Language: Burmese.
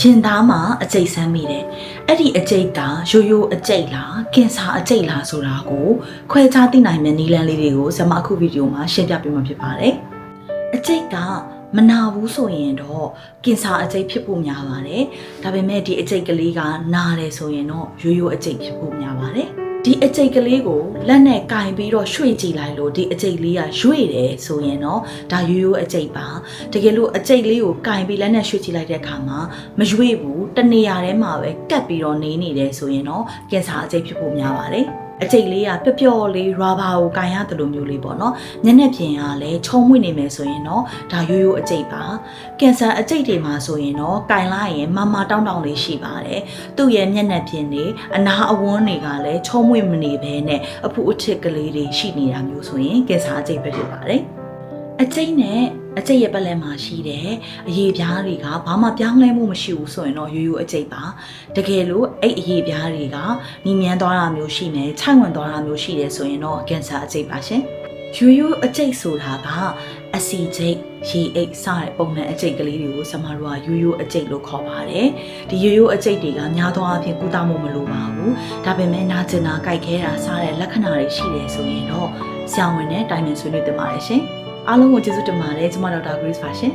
ရင်သားမှာအကျိတ်ဆန်းမိတယ်အဲ့ဒီအကျိတ်ကရိုးရိုးအကျိတ်လားကင်ဆာအကျိတ်လားဆိုတာကိုခွဲခြားသိနိုင်မယ့်နည်းလမ်းလေးတွေကိုဇမအခုဗီဒီယိုမှာရှင်းပြပေးမှာဖြစ်ပါတယ်အကျိတ်ကမနာဘူးဆိုရင်တော့ကင်ဆာအကျိတ်ဖြစ်ဖို့များပါတယ်ဒါပေမဲ့ဒီအကျိတ်ကလေးကနာတယ်ဆိုရင်တော့ရိုးရိုးအကျိတ်ဖြစ်ဖို့များပါတယ် ဒီအကျိတ်ကလေးကိုလက်နဲ့ကင်ပြီးတော့ရွှေ့ကြည့်လိုက်လို့ဒီအကျိတ်လေးကရွေ့တယ်ဆိုရင်တော့ဒါရိုးရိုးအကျိတ်ပါတကယ်လို့အကျိတ်လေးကိုကင်ပြီးလက်နဲ့ရွှေ့ကြည့်လိုက်တဲ့အခါမှာမရွေ့ဘူးတနေရာထဲမှာပဲကတ်ပြီးတော့နေနေတယ်ဆိုရင်တော့ကင်ဆာအကျိတ်ဖြစ်ဖို့များပါတယ် အကျိတ်လေးကပျော့ပျော့လေးရာဘာကိုကင်ရတယ်လို့မျိုးလေးပေါ့နော်ညနေပြင်ကလည်းချုံမွေ့နေမယ်ဆိုရင်တော့ဒါရိုးရိုးအကျိတ်ပါကင်ဆာအကျိတ်တွေမှာဆိုရင်တော့ကင်လိုက်ရင်မမတောင်းတောင်းလေးရှိပါတယ်သူ့ရဲ့မျက်နှာပြင်တွေအနာအဝန်းတွေကလည်းချုံမွေ့မနေဘဲနဲ့အဖူအထစ်ကလေးတွေရှိနေတာမျိုးဆိုရင်ကင်ဆာအကျိတ်ပဲဖြစ်ပါတယ်အကျိတ်နဲ့ အကျိတ်ရဲ့ပတ်လည်မှာရှိတဲ့အရေးပြားတွေကဘာမှပြောင်းလဲမှုမရှိဘူးဆိုရင်တော့ရိုးရိုးအကျိတ်ပါတကယ်လို့အဲ့အရေးပြားတွေကနီမြန်းသွားတာမျိုးရှိနေခြိုက်ဝင်သွားတာမျိုးရှိတယ်ဆိုရင်တော့ကင်ဆာအကျိတ်ပါရှင်ရိုးရိုးအကျိတ်ဆိုတာကအစီကျိတ်ရေအိတ်စတဲ့ပုံမှန်အကျိတ်ကလေးတွေကိုဆမတို့ကရိုးရိုးအကျိတ်လို့ခေါ်ပါတယ်ဒီရိုးရိုးအကျိတ်တွေကများသောအားဖြင့်ကုသမှုမလိုပါဘူးဒါပေမဲ့နာကျင်တာကြိုက်ခဲတာစတဲ့လက္ခဏာတွေရှိတယ်ဆိုရင်တော့ဆရာဝန်နဲ့တိုင်ပင်ဆွေးနွေးသင့်ပါတယ်ရှင် အားလုံးကိုကျေးဇူးတင်ပါတယ်ကျွန်မဒေါက်တာ Grace ပါရှင်